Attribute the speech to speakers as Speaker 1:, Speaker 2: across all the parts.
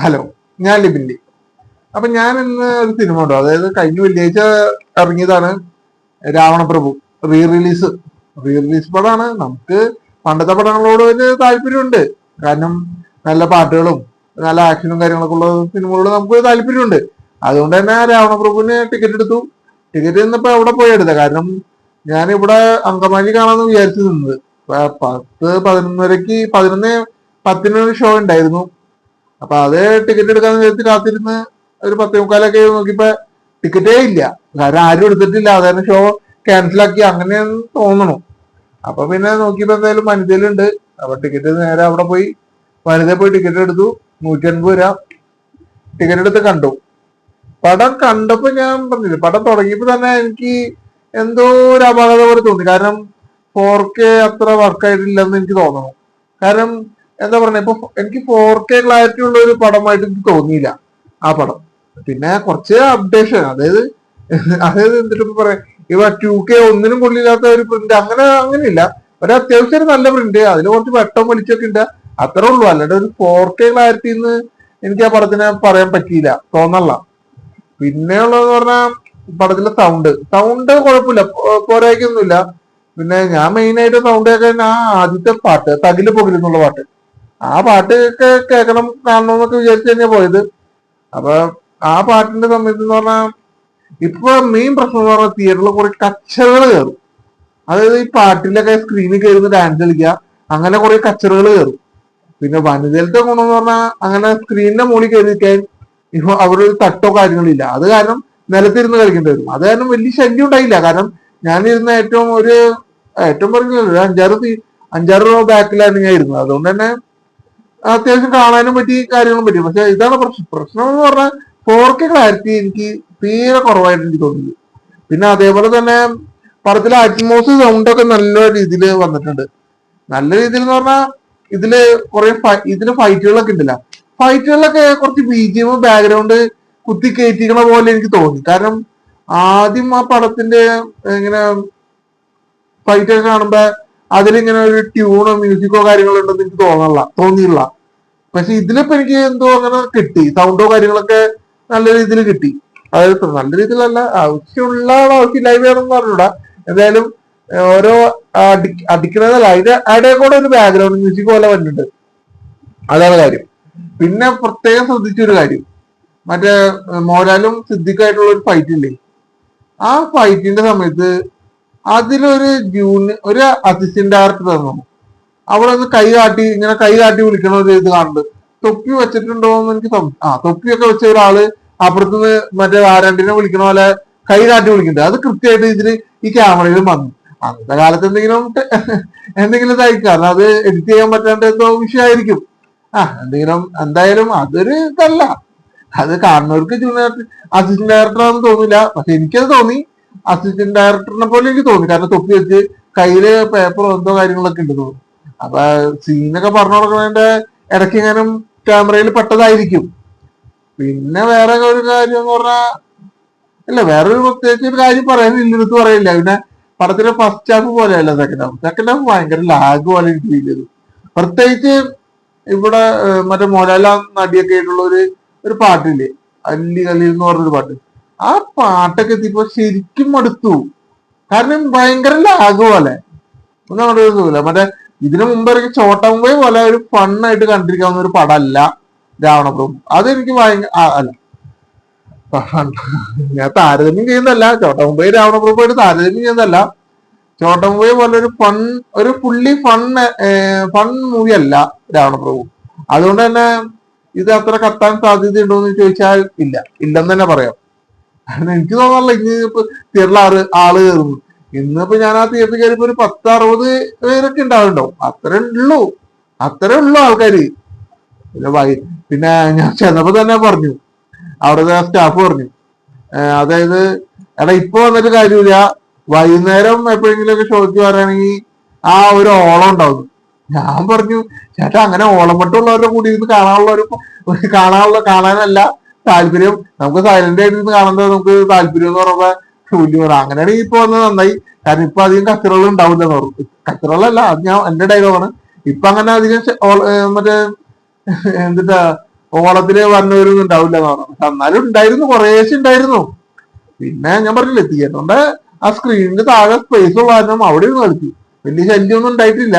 Speaker 1: Hello ഞാൻ ലിബിന്റെ അപ്പൊ ഞാൻ ഇന്ന് ഒരു സിനിമ ഉണ്ടോ അതായത് കഴിഞ്ഞ വെള്ളിയാഴ്ച ഇറങ്ങിയതാണ് Ravanaprabhu. Re release re release പടമാണ് നമുക്ക് പണ്ടത്തെ പടങ്ങളോട് വലിയ താല്പര്യമുണ്ട്. കാരണം നല്ല പാട്ടുകളും നല്ല ആക്ഷനും കാര്യങ്ങളൊക്കെ ഉള്ള സിനിമകളോട് നമുക്ക് താല്പര്യമുണ്ട്. അതുകൊണ്ട് തന്നെ രാവണപ്രഭുവിന് ടിക്കറ്റ് എടുത്തു. ടിക്കറ്റ് ഇന്നിപ്പോ അവിടെ പോയി എടുത്തത് കാരണം ഞാൻ ഇവിടെ അങ്കമാലി കാണാമെന്ന് വിചാരിച്ചു നിന്നത്. പത്ത് പതിനൊന്നരക്ക് പതിനൊന്ന് പത്തിനൊരു ഷോ ഉണ്ടായിരുന്നു. അപ്പൊ അത് ടിക്കറ്റ് എടുക്കാന്ന് വിചാരിച്ച് കാത്തിരുന്ന് ഒരു പത്തേ മുക്കാലൊക്കെ നോക്കിയപ്പോ ടിക്കറ്റേ ഇല്ല. കാരണം ആരും എടുത്തിട്ടില്ല. അതായത് ഷോ ക്യാൻസൽ ആക്കി അങ്ങനെയെന്ന് തോന്നണു. അപ്പൊ പിന്നെ നോക്കിയപ്പോ എന്തായാലും വനിതയിലുണ്ട് അപ്പൊ ടിക്കറ്റ് നേരെ അവിടെ പോയി. വനിത പോയി ടിക്കറ്റ് എടുത്തു. നൂറ്റി അൻപത് രൂപ. ടിക്കറ്റ് എടുത്ത് കണ്ടു. പടം കണ്ടപ്പോ ഞാൻ പറഞ്ഞില്ല പടം തുടങ്ങിയപ്പോ തന്നെ എനിക്ക് എന്തോ ഒരു അപാകത പോലെ തോന്നി. കാരണം ഫോർ കെ അത്ര വർക്കായിട്ടില്ലെന്ന് എനിക്ക് തോന്നുന്നു കാരണം എന്താ പറയുക ഇപ്പൊ എനിക്ക് ഫോർ കെ ക്ലാരിറ്റി ഉള്ള ഒരു പടമായിട്ട് എനിക്ക് തോന്നിയില്ല ആ പടം. പിന്നെ കുറച്ച് അപ്ഡേഷൻ അതായത് അതായത് എന്തിട്ട് പറയാം ഇവ ടു കെ ഒന്നിനും കൊള്ളില്ലാത്ത ഒരു പ്രിന്റ് അങ്ങനെ അങ്ങനെയില്ല. ഒരു അത്യാവശ്യം ഒരു നല്ല പ്രിന്റ് അതിൽ കുറച്ച് വെട്ടം വലിച്ചൊക്കെ ഉണ്ട്. അത്രേ ഉള്ളൂ. അല്ലാണ്ട് ഒരു ഫോർ കെ ക്ലാരിറ്റി എന്ന് എനിക്ക് ആ പടത്തിനെ പറയാൻ പറ്റിയില്ല. തോന്നല്ല. പിന്നെ ഉള്ളതെന്ന് പറഞ്ഞാൽ പടത്തിലെ സൗണ്ട് സൗണ്ട് കുഴപ്പമില്ല. പോരായ്ക്കൊന്നുമില്ല പിന്നെ ഞാൻ മെയിൻ ആയിട്ട് സൗണ്ട് കേൾക്കാൻ ആ ആദ്യത്തെ പാട്ട് തകിൽ പൊകിലെന്നുള്ള പാട്ട്. ആ പാട്ട് കേൾക്കണം കാണണം എന്നൊക്കെ വിചാരിച്ചു തന്നെയാ പോയത്. അപ്പൊ ആ പാട്ടിന്റെ സമയത്ത് എന്ന് പറഞ്ഞാൽ ഇപ്പൊ മെയിൻ പ്രശ്നം എന്ന് പറഞ്ഞാൽ തിയേറ്ററിൽ കുറെ കച്ചറകൾ കയറും അതായത് ഈ പാട്ടിലൊക്കെ സ്ക്രീനിൽ കയറുന്ന ഡാൻസ് കളിക്കുക അങ്ങനെ കുറെ കച്ചറകൾ കയറും പിന്നെ വനിതയിലത്തെ ഗുണം എന്ന് പറഞ്ഞാൽ അങ്ങനെ സ്ക്രീനിന്റെ മുകളിൽ കയറിയിരിക്കാൻ ഇപ്പൊ അവിടെ ഒരു തട്ടോ കാര്യങ്ങളില്ല. അത് കാരണം നിലത്തിരുന്ന് കളിക്കേണ്ടി വരും. അത് കാരണം വലിയ ശല്യം ഉണ്ടായില്ല. കാരണം ഞാനിരുന്ന ഏറ്റവും ഒരു ഏറ്റവും പറഞ്ഞില്ല ഒരു അഞ്ചാറ് അഞ്ചാറ് ബാക്കിലായിരുന്നു ഞാൻ ഇരുന്നത്. അതുകൊണ്ട് തന്നെ അത്യാവശ്യം കാണാനും പറ്റി കാര്യങ്ങളും പറ്റി. പക്ഷെ ഇതാണ് പ്രശ്നം. പ്രശ്നം എന്ന് പറഞ്ഞാൽ ഫോർ കെ ക്ലാരിറ്റി എനിക്ക് തീരെ കുറവായിട്ട് എനിക്ക് തോന്നിയത് പിന്നെ അതേപോലെ തന്നെ പടത്തിലെ അറ്റ്മോസ് സൗണ്ട് ഒക്കെ നല്ല രീതിയിൽ വന്നിട്ടുണ്ട്. നല്ല രീതിയിൽ എന്ന് പറഞ്ഞാൽ ഇതിൽ കുറെ ഇതിൽ ഫൈറ്റുകളൊക്കെ ഉണ്ടല്ല. ഫൈറ്റുകളിലൊക്കെ കുറച്ച് ബി ജി എം ബാക്ക്ഗ്രൗണ്ട് കുത്തി കയറ്റിക്കണ പോലെ എനിക്ക് തോന്നി. കാരണം ആദ്യം ആ പടത്തിന്റെ ഇങ്ങനെ ഫൈറ്റൊക്കെ കാണുമ്പോ അതിലിങ്ങനെ ഒരു ട്യൂണോ മ്യൂസിക്കോ കാര്യങ്ങളോ ഉണ്ടെന്ന് എനിക്ക് തോന്നല തോന്നിയില്ല. പക്ഷെ ഇതിലിപ്പോ എനിക്ക് എന്തോ അങ്ങനെ കിട്ടി. സൗണ്ടോ കാര്യങ്ങളൊക്കെ നല്ല രീതിയിൽ കിട്ടി. അതായത് നല്ല രീതിയിലല്ല ആവശ്യമുള്ള ലൈവ് ആണെന്ന് പറഞ്ഞൂടാ. എന്തായാലും ഓരോ അടി- അടിക്കണതല്ല അതിന്റെ അവിടെ കൂടെ ഒരു ബാക്ക്ഗ്രൗണ്ട് മ്യൂസിക് പോലെ വന്നിട്ടുണ്ട്. അതാണ് കാര്യം. പിന്നെ പ്രത്യേകം ശ്രദ്ധിച്ചൊരു കാര്യം. മറ്റേ മോഹൻലാലും സിദ്ദിഖായിട്ടുള്ള ഒരു ഫൈറ്റ് ഇല്ലേ? ആ ഫൈറ്റിന്റെ സമയത്ത് അതിലൊരു ജൂനി ഒരു അസിസ്റ്റന്റ് ഡയറക്ടർ തന്നു. അവിടെ ഒന്ന് കൈ കാട്ടി ഇങ്ങനെ കൈ കാട്ടി വിളിക്കണ ഒരു ഇത് കാണുന്നുണ്ട് തൊപ്പി വെച്ചിട്ടുണ്ടോ എന്ന് എനിക്ക് ആ തൊപ്പിയൊക്കെ വെച്ച ഒരാൾ അപ്പുറത്തുനിന്ന് മറ്റേ ആരാണ്ടിനെ വിളിക്കണ പോലെ കൈ കാട്ടി വിളിക്കുന്നുണ്ട്. അത് കൃത്യമായിട്ട് ഇതിൽ ഈ ക്യാമറയിലും വന്നു. അന്നത്തെ കാലത്ത് എന്തെങ്കിലും എന്തെങ്കിലും ഇതായിരിക്കും കാരണം അത് എഡിറ്റ് ചെയ്യാൻ പറ്റാണ്ട് എന്തോ വിഷയമായിരിക്കും. ആ എന്തെങ്കിലും എന്തായാലും അതൊരു ഇതല്ല. അത് കാണുന്നവർക്ക് ജൂനിയർ അസിസ്റ്റന്റ് ഡയറക്ടർ ആണെന്ന് തോന്നില്ല. പക്ഷെ എനിക്കത് തോന്നി. അസിസ്റ്റന്റ് ഡയറക്ടറിനെ പോലെ എനിക്ക് തോന്നി. കാരണം തൊപ്പി വെച്ച് കയ്യിൽ പേപ്പറോ എന്തോ കാര്യങ്ങളൊക്കെ ഉണ്ട് തോന്നുന്നു. അപ്പൊ സീനൊക്കെ പറഞ്ഞു കൊടുക്കുന്നതിന്റെ ഇടയ്ക്ക് ഇങ്ങനെ ക്യാമറയിൽ പെട്ടതായിരിക്കും. പിന്നെ വേറെ ഒരു കാര്യം എന്ന് പറഞ്ഞാൽ ഇല്ല വേറൊരു പ്രത്യേകിച്ച് ഒരു കാര്യം പറയാനില്ല എടുത്ത് പറയില്ല. പിന്നെ പടത്തിന്റെ ഫസ്റ്റ് ഹാഫ് പോലെയല്ല സെക്കൻഡ് ഹാഫ് സെക്കൻഡ് ഹാഫ് ഭയങ്കര ലാഗ് പോലെ എനിക്ക് ഫീൽ ചെയ്തു പ്രത്യേകിച്ച് ഇവിടെ മറ്റേ മോഹൻലാൽ നടിയൊക്കെ ആയിട്ടുള്ള ഒരു ഒരു പാട്ടില്ലേ? അല്ലി കലി എന്ന് പറഞ്ഞൊരു പാട്ട്. ആ പാട്ടൊക്കെ എത്തിയപ്പോ ശരിക്കും മടുത്തു. കാരണം ഭയങ്കര ലാഗ് പോലെ. ഒന്നും അങ്ങോട്ട് തോന്നില്ല മറ്റേ ഇതിനു മുമ്പ് ഇറങ്ങി ചോട്ടമുമ്പേ പോലെ ഒരു ഫണ്ണായിട്ട് കണ്ടിരിക്കാവുന്ന ഒരു പടമല്ല രാവണപ്രഭു അതെനിക്ക് ഭയങ്കര അല്ല. ഞാൻ താരതമ്യം ചെയ്യുന്നതല്ല. ചോട്ടമുമ്പേ രാവണപ്രഭുമായിട്ട് താരതമ്യം ചെയ്യുന്നതല്ല. ചോട്ടമുമ്പേ പോലെ ഒരു ഫൺ ഒരു ഫുള്ളി ഫൺ ഫൺ മൂവി അല്ല രാവണപ്രഭു അതുകൊണ്ട് തന്നെ ഇത് അത്ര കത്താൻ സാധ്യതയുണ്ടോ എന്ന് ചോദിച്ചാൽ ഇല്ല. ഇല്ലെന്ന് തന്നെ പറയാം. കാരണം എനിക്ക് തോന്നാറില്ല ഇന്ന് ഇപ്പൊ തിയേറ്ററിൽ ആറ് ആൾ കയറുന്നു. ഇന്നിപ്പോ ഞാൻ ആ തിയേറ്ററിൽ കയറിയപ്പോ ഒരു പത്ത് അറുപത് പേരൊക്കെ ഉണ്ടാവുണ്ടാവും അത്രേ ഉള്ളൂ. അത്രേ ഉള്ളൂ ആൾക്കാര്. പിന്നെ ഞാൻ ചെന്നപ്പോ തന്നെ പറഞ്ഞു. അവിടുത്തെ സ്റ്റാഫ് പറഞ്ഞു. അതായത് എടാ ഇപ്പൊ വന്നിട്ട് കാര്യമില്ല. വൈകുന്നേരം എപ്പോഴെങ്കിലും ഒക്കെ ഷോയ്ക്ക് വരാണെങ്കിൽ ആ ഒരു ഓളം ഉണ്ടാവും ഞാൻ പറഞ്ഞു ചേട്ടാ അങ്ങനെ ഓളം മട്ടുള്ളവരുടെ കൂടി ഇരുന്ന് കാണാനുള്ള ഒരു ഒരു കാണാനുള്ള കാണാനല്ല. താല്പര്യം. നമുക്ക് സൈലന്റ് ആയിട്ട് കാണുന്നത് നമുക്ക് താല്പര്യം എന്ന് പറയുമ്പോ വലിയ പറ അങ്ങനെയാണെങ്കിൽ ഇപ്പൊ വന്നത് നന്നായി. കാരണം ഇപ്പൊ അധികം കച്ചറകൾ ഉണ്ടാവില്ല എന്ന് പറഞ്ഞു കച്ചറകളല്ല അത് ഞാൻ എന്റെ ഡയലോഗാണ് ഇപ്പൊ അങ്ങനെ അധികം മറ്റേ എന്തിട്ടാ ഓളത്തിൽ വന്നവരൊന്നും ഉണ്ടാവില്ല എന്ന് പറഞ്ഞു. പക്ഷെ എന്നാലും ഉണ്ടായിരുന്നു കുറേശ്ശെ ഉണ്ടായിരുന്നു. പിന്നെ ഞാൻ പറഞ്ഞില്ലേ തിയേറ്ററിന്റെ ആ സ്ക്രീനിന്റെ താഴെ സ്പേസ് ഉള്ള കാരണം അവിടെ ഇരുന്ന് കളിച്ചു വലിയ ശല്യമൊന്നും ഉണ്ടായിട്ടില്ല.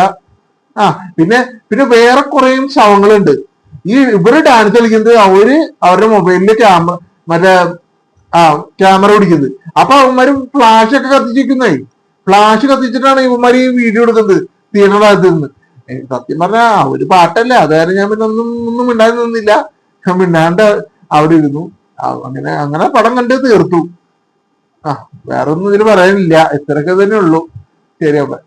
Speaker 1: ആ പിന്നെ പിന്നെ വേറെ കുറേ ശവങ്ങളുണ്ട്. ഈ ഇവർ ഡാൻസ് കളിക്കുന്നത് അവർ അവരുടെ മൊബൈലിൽ ക്യാമറ മറ്റേ ആ ക്യാമറ പിടിക്കുന്നത്. അപ്പൊ അവന്മാര് ഫ്ലാഷ് ഒക്കെ കത്തിച്ചിരിക്കുന്നേ. ഫ്ലാഷ് കത്തിച്ചിട്ടാണ് ഇവന്മാര് ഈ വീഡിയോ എടുക്കുന്നത്. തിയേറ്ററിന്റെ ഭാഗത്ത് നിന്ന്. സത്യം പറഞ്ഞാ ഒരു പാട്ടല്ലേ. അതായത് ഞാൻ പിന്നെ ഒന്നും ഒന്നും മിണ്ടാതെ നിന്നില്ല. ഞാൻ മിണ്ടാണ്ട് അവിടെ ഇരുന്നു. അങ്ങനെ അങ്ങനെ പടം കണ്ട് തീർത്തു. ആ വേറെ ഒന്നും ഇതിൽ പറയാനില്ല. ഇത്രയൊക്കെ തന്നെ ഉള്ളൂ. ശരി അപ്പൊ.